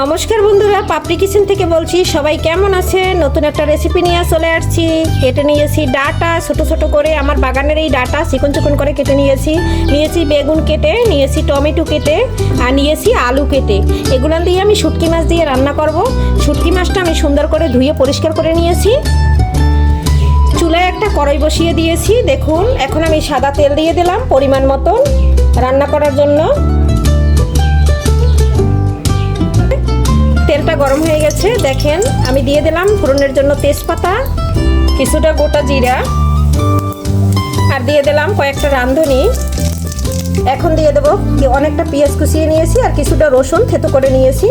নমস্কার বন্ধুরা, পাপড়ি কিচেন থেকে বলছি, সবাই কেমন আছে নতুন একটা রেসিপি নিয়ে চলে আসছি। কেটে নিয়েছি ডাটা, ছোট ছোট করে আমার বাগানের এই ডাটা চিকন চিকন করে কেটে নিয়েছি। নিয়েছি বেগুন কেটে, নিয়েছি টমেটো কেটে, আর নিয়েছি আলু কেটে। এগুলো দিয়ে আমি শুটকি মাছ দিয়ে রান্না করব। শুটকি মাছটা আমি সুন্দর করে ধুয়ে পরিষ্কার করে নিয়েছি। চুলায় একটা কড়াই বসিয়ে দিয়েছি। দেখুন, এখন আমি সাদা তেল দিয়ে দিলাম পরিমাণ মতন রান্না করার জন্য। গেছে দেখেন, আমি দিয়ে দিলাম ফোড়নের জন্য তেজপাতা, কিছুটা গোটা জিরা, আর দিয়ে দিলাম কয়েকটা রাঁধুনি। এখন দিয়ে দেবো অনেকটা পেঁয়াজ কুচিয়ে নিয়েছি আর কিছুটা রসুন থেতো করে নিয়েছি।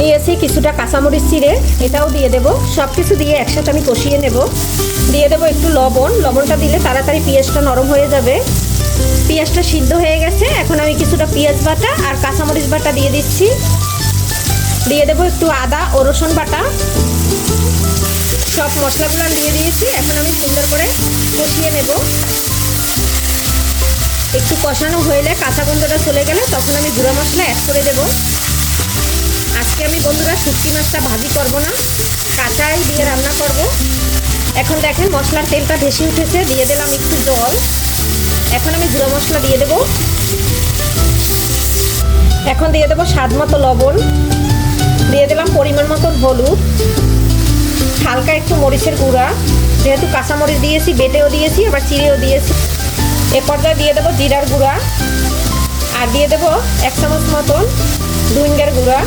নিয়েছি কিছুটা কাঁচামরিচ চিড়ে, এটাও দিয়ে দেবো। সব কিছু দিয়ে একসাথে আমি কষিয়ে নেব। দিয়ে দেবো একটু লবণ, লবণটা দিলে তাড়াতাড়ি পেঁয়াজটা নরম হয়ে যাবে। পেঁয়াজটা সিদ্ধ হয়ে গেছে। এখন আমি কিছুটা পেঁয়াজ বাটা আর কাঁচামরিচ বাটা দিয়ে দিচ্ছি। দিয়ে দেবো একটু আদা ও রসুন বাটা। সব মশলাগুলো দিয়ে দিয়েছি। এখন আমি সুন্দর করে কষিয়ে নেব। একটু কষানো হইলে কাঁচা গন্ধটা চলে গেলে তখন আমি গুঁড়ো মশলা অ্যাড করে দেব। আজকে আমি বন্ধুরা শুটকি মাছটা ভাজি করব না, কাঁচাই দিয়ে রান্না করব। এখন দেখেন মশলার তেলটা ভেসে উঠেছে, দিয়ে দিলাম একটু জল। এখন আমি গুঁড়ো মশলা দিয়ে দেব। এখন দিয়ে দেবো স্বাদ মতো লবণ। দিয়ে দিলাম পরিমাণ মতন হলুদ। হালকা একটু মরিচের গুঁড়া। যেহেতু কাঁচামরিচ দিয়েছি, বেটেও দিয়েছি, আবার চিড়েও দিয়েছি। এ পর্যায়ে দিয়ে দেবো জিরার গুঁড়া। আর দিয়ে দেবো এক চামচ মতন দুইঙ্গার গুঁড়া।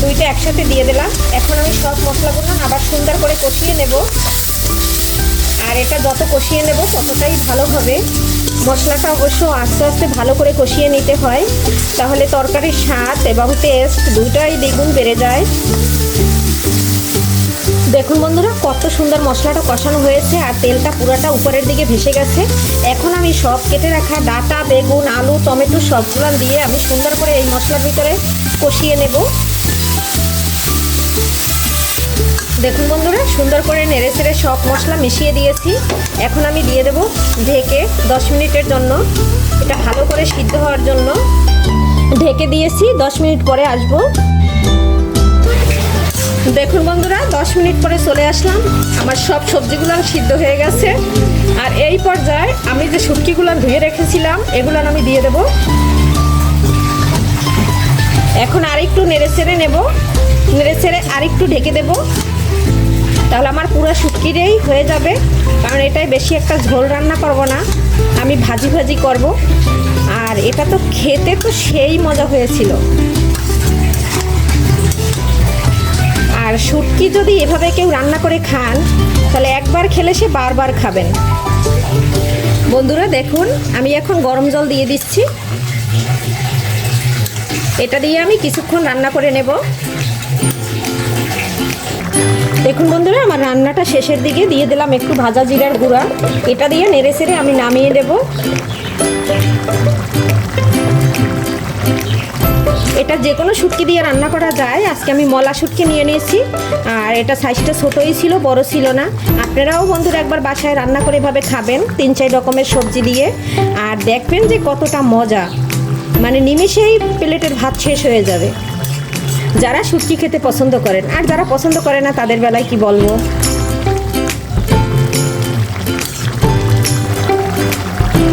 দুইটা একসাথে দিয়ে দিলাম। এখন আমি সব মশলাগুলো আবার সুন্দর করে কষিয়ে নেব। আর এটা যত কষিয়ে নেব, ততটাই ভালো হবে। মশলাটা অবশ্য আস্তে আস্তে ভালো করে কষিয়ে নিতে হয়। তাহলে তরকারির স্বাদ এবং টেস্ট দুটাই দ্বিগুণ বেড়ে যায়। দেখুন বন্ধুরা, কত সুন্দর মশলাটা কষানো হয়েছে আর তেলটা পুরাটা উপরের দিকে ভেসে গেছে। এখন আমি সব কেটে রাখা ডাটা, বেগুন, আলু, টমেটো সবগুলো দিয়ে আমি সুন্দর করে এই মশলার ভিতরে কষিয়ে নেব। দেখুন বন্ধুরা, সুন্দর করে নেড়ে চেড়ে সব মশলা মিশিয়ে দিয়েছি। এখন আমি দিয়ে দেব ঢেকে দশ মিনিটের জন্য। এটা ভালো করে সিদ্ধ হওয়ার জন্য। ঢেকে দিয়েছি, দশ মিনিট পরে আসব। দেখুন বন্ধুরা, দশ মিনিট পরে চলে আসলাম। আমার সব সবজিগুলো সিদ্ধ হয়ে গেছে। আর এই পর্যায়ে আমি যে শুটকিগুলো ধুয়ে রেখেছিলাম, এগুলো আমি দিয়ে দেব। এখন আরেকটু নেড়ে চেড়ে নেব। নেড়ে চেড়ে আরেকটু ঢেকে দেব। তাহলে আমার পুরো শুটকিরেই হয়ে যাবে, কারণ এটাই বেশি একটা ঝোল রান্না করব না, আমি ভাজি ভাজি করব। আর এটা তো খেতে তো সেই মজা হয়েছিল। আর শুটকি যদি এভাবে কেউ রান্না করে খান, তাহলে একবার খেলে সে বারবার খাবেন। বন্ধুরা দেখুন, আমি এখন গরম জল দিয়ে দিচ্ছি। এটা দিয়ে আমি কিছুক্ষণ রান্না করে নেব। দেখুন বন্ধুরা, আমার রান্নাটা শেষের দিকে দিয়ে দিলাম একটু ভাজা জিরার গুঁড়া। এটা দিয়ে নেড়ে সেড়ে আমি নামিয়ে দেব। এটা যে কোনো শুটকি দিয়ে রান্না করা যায়। আজকে আমি মলা শুটকি নিয়ে নিয়েছি। আর এটা সাইজটা ছোটোই ছিল, বড় ছিল না। আপনারাও বন্ধুরা একবার বাসায় রান্না করে এভাবে খাবেন, তিন চার রকমের সবজি দিয়ে। আর দেখবেন যে কতটা মজা। মানে নিমেষেই প্লেটের ভাত শেষ হয়ে যাবে। যারা শুটকি খেতে পছন্দ করেন, আর যারা পছন্দ করে না, তাদের বেলায় কি বলব?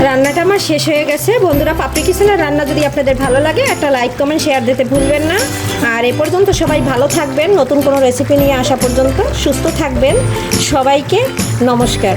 রান্নাটা আমার শেষ হয়ে গেছে। বন্ধুরা, পাপড়ি কিচেনের রান্না যদি আপনাদের ভালো লাগে, একটা লাইক কমেন্ট শেয়ার দিতে ভুলবেন না। আর এ পর্যন্ত সবাই ভালো থাকবেন। নতুন কোনো রেসিপি নিয়ে আসা পর্যন্ত সুস্থ থাকবেন। সবাইকে নমস্কার।